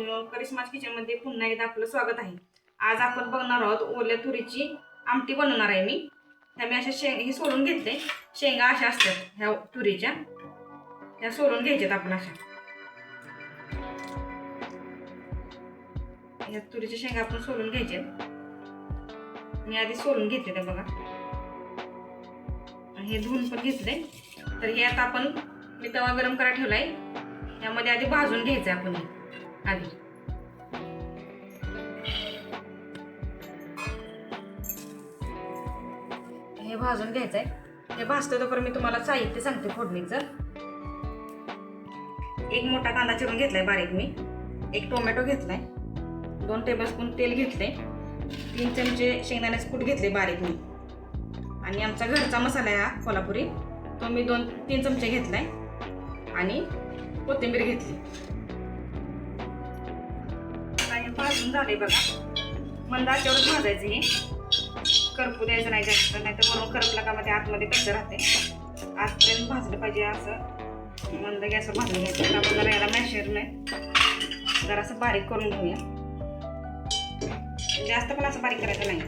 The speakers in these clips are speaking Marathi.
करिश्माज किचनमध्ये पुन्हा एकदा आपलं स्वागत आहे. आज आपण बघणार आहोत ओल्या तुरीची आमटी बनवणार आहे मी. त्या मी अशा शेंग हे सोलून घेतले शेंगा अशा असतात ह्या तुरीच्या. ह्या सोलून घ्यायच्यात आपण अशा. ह्या तुरीच्या शेंगा आपण सोलून घ्यायच्यात. मी आधी सोलून घेतले त्या बघा. हे धुवून पण घेतले तर हे आता आपण मी तवा गरम करायला ठेवलाय. यामध्ये आधी भाजून घ्यायचं आपण हे. आधी हे भाजून घ्यायचंय. हे भाजतो तोपर्यंत मी तुम्हाला साहित्य सांगते फोडणीचं. एक मोठा कांदा चिरून घेतलाय बारीक मी. एक टोमॅटो घेतलाय. दोन टेबलस्पून तेल घेतले तीन चमचे शेंगदाण्याचे कूट घेतले बारीक मी. आणि आमचा घरचा मसाला आहे हा कोल्हापुरी. तो मी दोन तीन चमचे घेतलाय. आणि कोथिंबीर घेतली. भाजून झाले बघा. मंद आचेवरच भाजायचं हे करपू द्यायचं नाही जास्त नाही तर म्हणून करपला का मध्ये आतमध्ये कच्चं राहते आतपर्यंत भाजलं पाहिजे असं. मंद गॅसवर भाजून घ्यायचं. आपण जरा याला मॅशर नाही जरा असं बारीक करून घेऊया. जास्त पण असं बारीक करायचं नाही.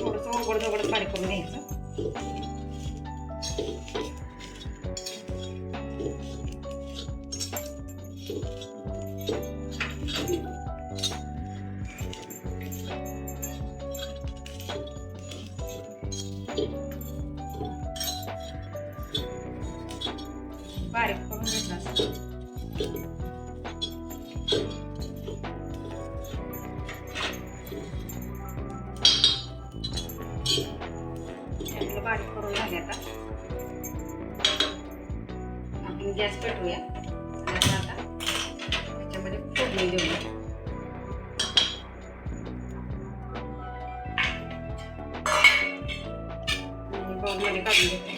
थोडंसं ओघड जोगडच बारीक करून घ्यायचं. बारीक करून घेतलं असं त्यातलं बारीक करून झाले आता. आपण गॅस पेटवूया आणि आता त्याच्यामध्ये फोडणी देऊया आणि बाउलमध्ये काढून घेते.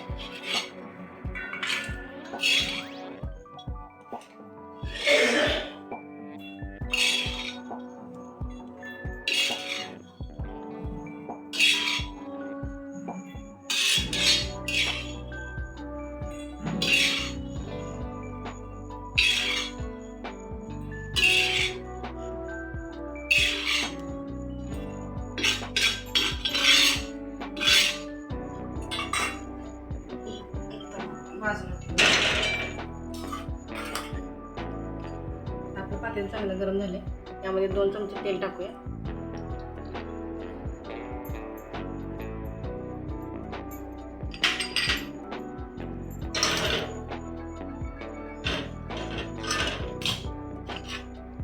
पातेल चांगलं गरम झाले यामध्ये दोन चमचे तेल टाकूया.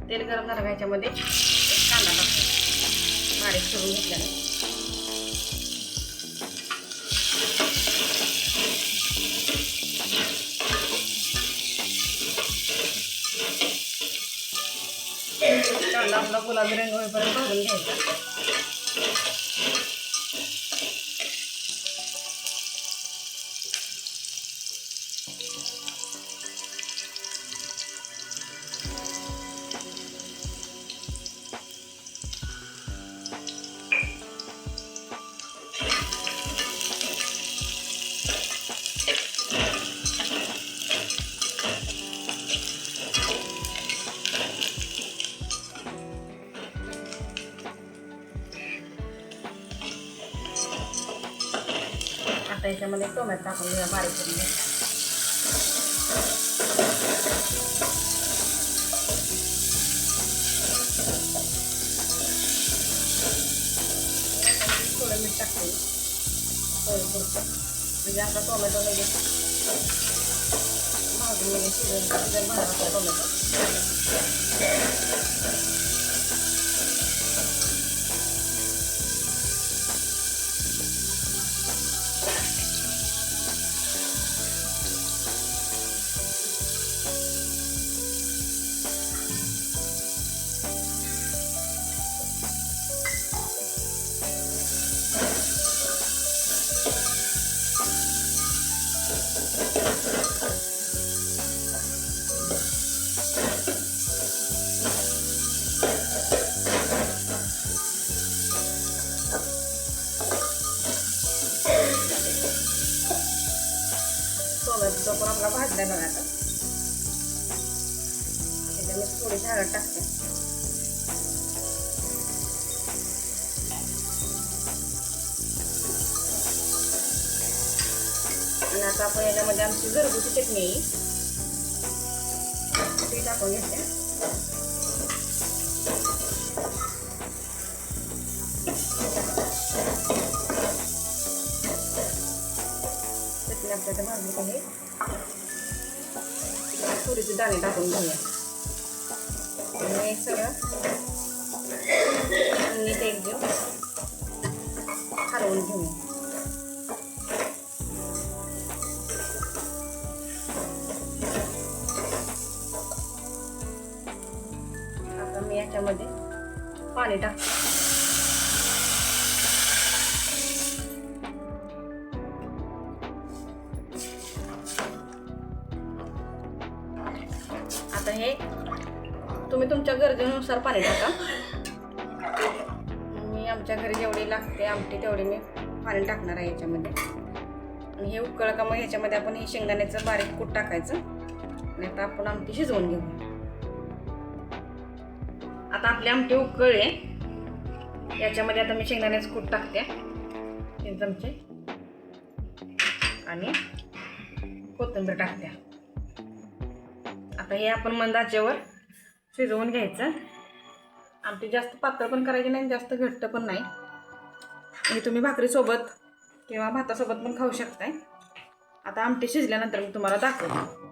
तेल गरम झालं का ह्याच्यामध्ये कांदा टाकूया. बारीक करून घेतल्याने कांदा गुलाबी रंग होईपर्यंत भाजून घ्यायचा. आता याच्यामध्ये टोमॅटो टाकून घेऊया बारीक करून. थोडं मीठ टाकते म्हणजे आपला टोमॅटो लगेच भाजून लगेच शिजून शिजून टोमॅटो. टोमॅटो पण आपला भाजला बघा आता. त्याच्यामध्ये थोडी हळद टाकते. आणि आता आपण याच्यामध्ये आमची घरगुती चटणी येईल ती टाकून घेते. चटणी आपल्याला भाजली आहे. तुरीचे दाणे टाकून घेऊया आणि हे सगळं नीट एकदम हलवून घेऊया आता मी याच्यामध्ये पाणी टाकते आता हे तुम्ही तुमच्या गरजेनुसार पाणी टाका. मी आमच्या घरी जेवढी लागते आमटी तेवढी मी पाणी टाकणार आहे याच्यामध्ये. आणि हे उकळ का मग ह्याच्यामध्ये आपण हे शेंगदाण्याचं बारीक कूट टाकायचं. आणि आता आपण आमटी शिजवून घेऊ. आता आपली आमटी उकळले याच्यामध्ये आता मी शेंगदाण्याचं कूट टाकते. तीन चमचे. आणि कोथिंबीर टाकते. आता हे आपण मंद आचेवर शिजवून घ्यायचं. आमटी जास्त पातळ पण करायची नाही जास्त घट्ट पण नाही. हे तुम्ही भाकरीसोबत किंवा भातासोबत पण खाऊ शकताय. आता आमटी शिजल्यानंतर मी तुम्हाला दाखवतो.